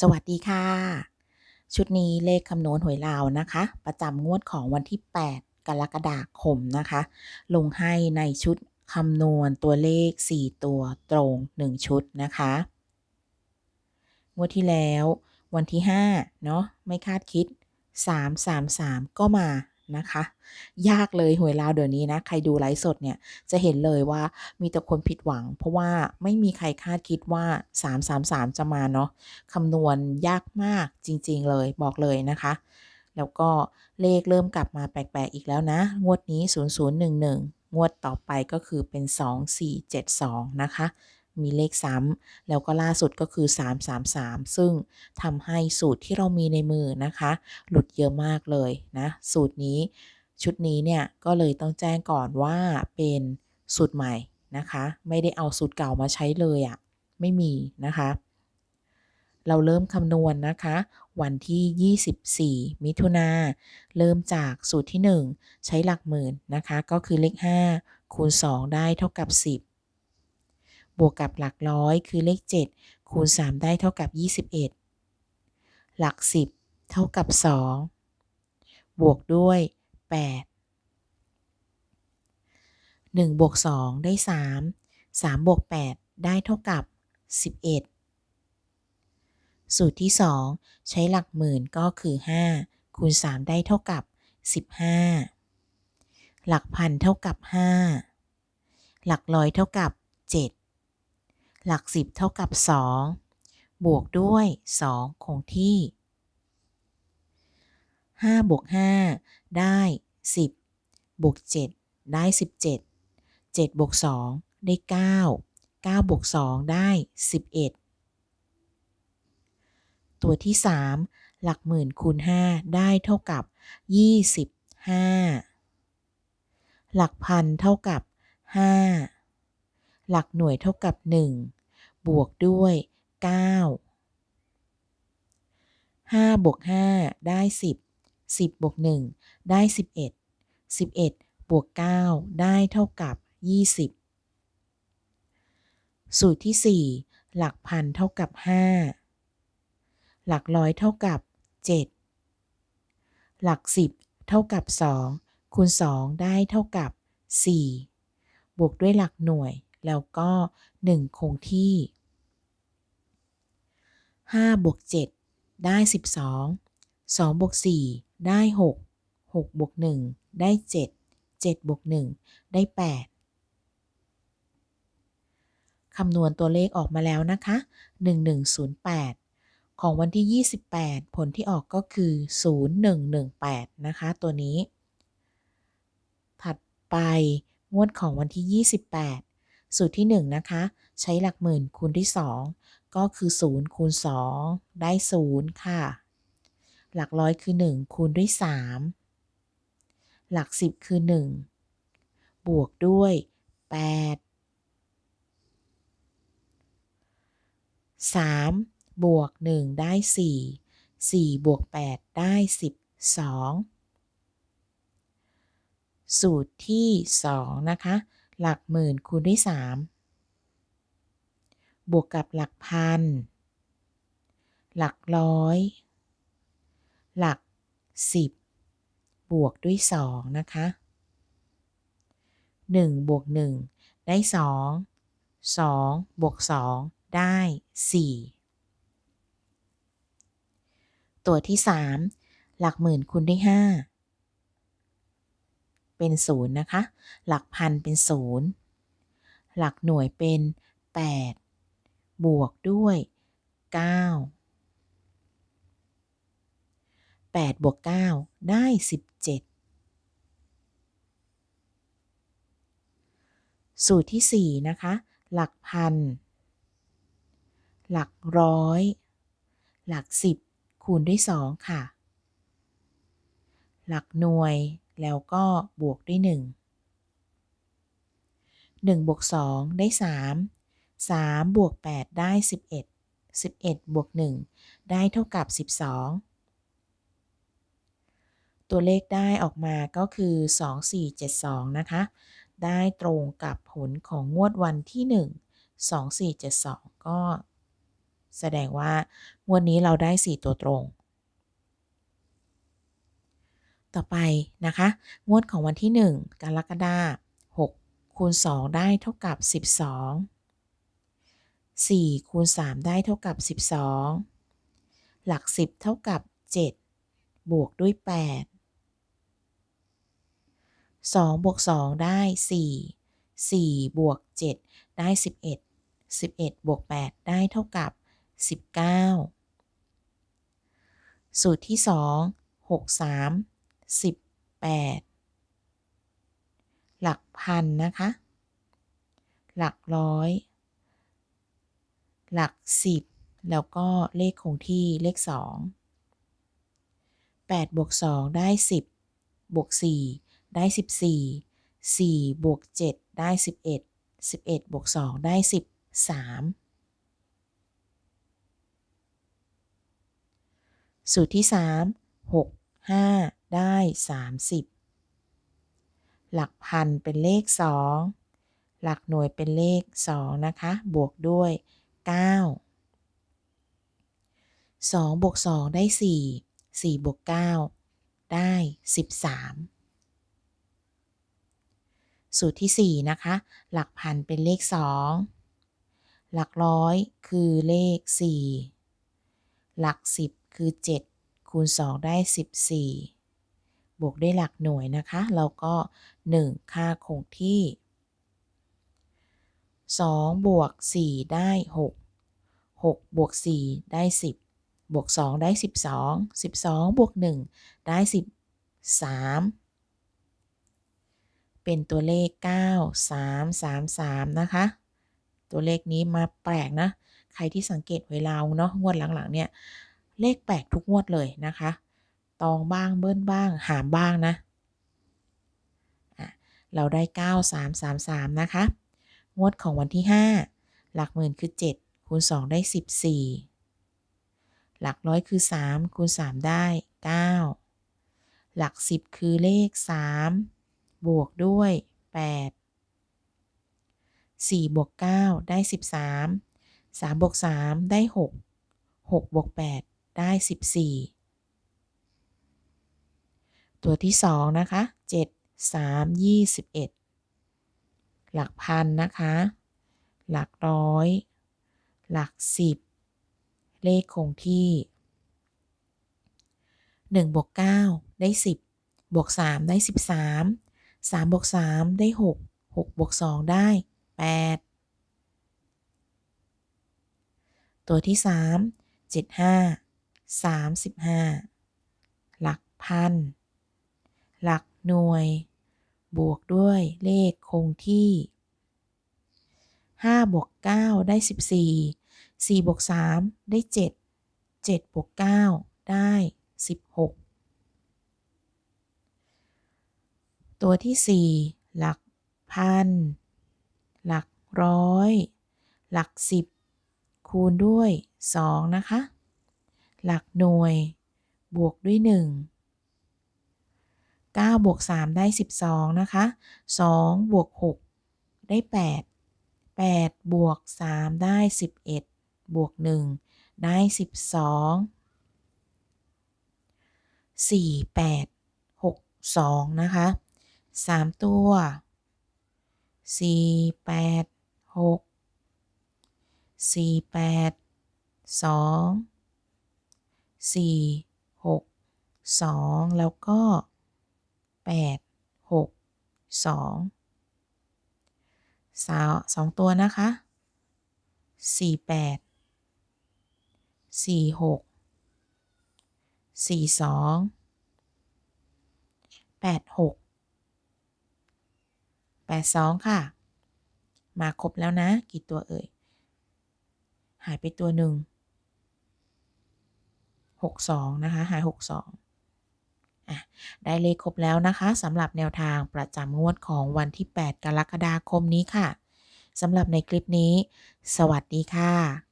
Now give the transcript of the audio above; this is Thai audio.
สวัสดีค่ะ ชุดนี้เลขคำนวณหวยลาวนะคะ ประจำงวดของวันที่ 8 กรกฎาคมนะคะ ลงให้ในชุดคำนวณตัวเลข 4 ตัวตรง 1 ชุดนะคะ งวดที่แล้ววันที่5เนาะไม่คาดคิด 333 ก็มา นะคะ ยากเลยหวยลาวเดี๋ยวนี้นะ ใครดูไลฟ์สดเนี่ย จะเห็นเลยว่ามีแต่คนผิดหวัง เพราะว่าไม่มีใครคาดคิดว่า 333 จะมาเนาะคำนวณยากมากจริง ๆ เลยบอกเลยนะคะ แล้วก็เลขเริ่มกลับมาแปลกๆอีกแล้วนะ งวดนี้ 0011 งวดต่อไปก็คือเป็น 2472 นะคะ มีเลขซ้ำแล้วก็ล่าสุดก็คือ 333 ซึ่งทำให้สูตรที่เรามีในมือนะคะ หลุดเยอะมากเลยนะ สูตรนี้ชุดนี้เนี่ย ก็เลยต้องแจ้งก่อนว่าเป็นสูตรใหม่นะคะ ไม่ได้เอาสูตรเก่ามาใช้เลยอะ่ะ ไม่มีนะคะ เราเริ่มคำนวณนนะคะ วันที่ 24 มิถุนาเริ่มจากสูตรที่ 1 ใช้หลักหมื่นนะคะ ก็คือเลข 5 คูณ 2 ได้เท่ากับ 10บ วกกับหลักร้อยคือเลข 7 คูณ 3 ได้เท่ากับ 21 หลัก 10 เท่ากับ 2 บวกด้วย 8 1บวก2ได้ 3 3บวก8ได้เท่ากับ 11 สูตรที่ 2 ใช้หลักหมื่นก็คือ 5 คูณ 3 ได้เท่ากับ 15 หลักพันเท่ากับ 5 หลักร้อยเท่ากับ 7 หลัก 10 เท่ากับ 2 บวกด้วย 2 คงที่ 5 บวก 5 ได้ 10 บวก 7 ได้ 17 7 บวก 2 ได้ 9 9 บวก 2 ได้ 11 ตัวที่ 3 หลักหมื่นคูณ 5 ได้เท่ากับ 25 หลักพันเท่ากับ 5 หลักหน่วยเท่ากับ 1 บวกด้วย 9 5บวก5ได้ 10 10บวก1ได้ 11 11บวก9ได้เท่ากับ 20 สูตรที่ 4 หลักพันเท่ากับ 5 หลักร้อยเท่ากับ 7 หลัก 10 เท่ากับ 2 คูณ 2 ได้เท่ากับ 4 บวกด้วยหลักหน่วย แล้วก็ 1 คงที่ 5 บวก 7 ได้ 12 2บวก4ได้ 6 6บวก1ได้ 7 7บวก1ได้ 8 คำนวณตัวเลขออกมาแล้วนะคะ 1108 ของวันที่ 28 ผลที่ออกก็คือ 0118 นะคะ ตัวนี้ ถัดไปงวดของวันที่ 28 สูตรที่ 1 นะคะ ใช้หลักหมื่นคูณที่2ก็คือ 0 คูณ 2 ได้ 0 ค่ะ หลักร้อยคือ 1 คูณด้วย 3 หลัก 10 คือ 1 บวกด้วย 8 3 บวก 1 ได้ 4 4 บวก 8 ได้ 12 สูตรที่ 2 นะคะ หลักหมื่นคูณด้วย 3 บวกกับหลักพัน หลักร้อย หลัก 10 บวกด้วย 2 นะคะ 1 บวก 1 ได้ 2 2 บวก 2 ได้ 4 ตัวที่ 3 หลักหมื่นคูณด้วย 5 เป็น0นย์นะคะ หลักพันเป็น0หลักหน่วยเป็น 8 บวกด้วย 9 8 บวก 9 ได้ 17 สูตรที่ 4 นะคะ หลักพัน หลักร้อย หลัก 10 คูณด้วย 2 ค่ะ หลักหน่วย แล้วก็บวกด้วย 1 1บวก2ได้ 3 3 บวก 8 ได้ 11 11 บวก 1 ได้เท่ากับ 12 ตัวเลขได้ออกมาก็คือ 2472 นะคะ ได้ตรงกับผลของงวดวันที่ 1 2472 ก็แสดงว่างวดนี้เราได้ 4 ตัวตรง ต่อไปนะคะ งวดของวันที่ 1 กรกฎาคม6คูณ 2 ได้เท่ากับ 12 4คูณ 3 ได้เท่ากับ 12 หลัก 10 เท่ากับ 7 บวกด้วย 8 2บวก2ได้ 4 4 บวก 7 ได้ 11 11 บวก 8 ได้เท่ากับ 19 สูตรที่ 2 6 3 18 หลักพันนะคะ หลักร้อย หลักสิบแล้วก็เลขคงที่เลข 2 8บวก2ได้ 10บวก4ได้ 14 4บวก7ได้ 11 11บวก2ได้ 13สูตรที่ 3 6 5 ได้ 30 หลักพันเป็นเลข 2 หลักหน่วยเป็นเลข 2 นะคะ บวกด้วย 9 2บวก2ได้ 4 4บวก9ได้ 13 สูตรที่ 4 นะคะ หลักพันเป็นเลข 2 หลักร้อยคือเลข 4 หลัก 10 คือ 7 คูณ 2 ได้ 14 บวกด้วยหลักหน่วยนะคะแล้วก็ 1 ค่าคงที่ 2 บวก 4 ได้ 6 6 บวก 4 ได้ 10 บวก 2 ได้ 12 12 บวก 1 ได้ 13 เป็นตัวเลข 9 3 3 3 นะคะ ตัวเลขนี้มาแปลกนะ ใครที่สังเกตเวลาเนาะงวดหลัง ๆ เนี่ย เลขแปลกทุกงวดเลยนะคะ ตองบ้างเบิ้ลบ้าง หามบ้างนะเราได้ 9 3 3 3 นะคะ งวดของวันที่ 5 หลักหมื่นคือ 7 คูณ 2 ได้ 14 หลักร้อยคือ 3 คูณ 3 ได้ 9 หลัก 10 คือเลข 3 บวกด้วย 8 4บวก9ได้ 13 3บวก3ได้ 6 6บวก8 ได้ 14 ตัวที่ 2 นะคะ 7 3 21 หลักพันนะคะ หลักร้อย หลัก 10 เลขคงที่1บวก9ได้ 10 บวก 3 ได้ 13 3บวก3ได้ 6 6บวก2ได้ 8 ตัวที่ 3 75 35 หลักพัน หลักหน่วย บวกด้วยเลขคงที่ 5 บวก 9 ได้ 14 4 บวก 3 ได้ 7 7 บวก 9 ได้ 16 ตัวที่ 4 หลักพัน หลักร้อย หลัก 10 คูณด้วย 2 นะคะ หลักหน่วย บวกด้วย 1 9 บวก 3 ได้ 12 นะคะ 2 บวก 6 ได้ 8 8 บวก 3 ได้ 11 บวก 1 ได้ 12 4 8 6 2 นะคะ 3 ตัว 4 8 6 4 8 2 4 6 2 แล้วก็ 8 6 2สาวสองตัวนะคะ 4 8 4 6 4 2 8 6 8 2 ค่ะ มาครบแล้วนะ กี่ตัวเอ่ย หายไปตัวหนึ่ง 62 นะคะ หาย 62อะได้เลขครบแล้วนะคะสำหรับแนวทางประจำงวดของวันที่ 8 กรกฎาคมนี้ค่ะสำหรับในคลิปนี้ สวัสดีค่ะ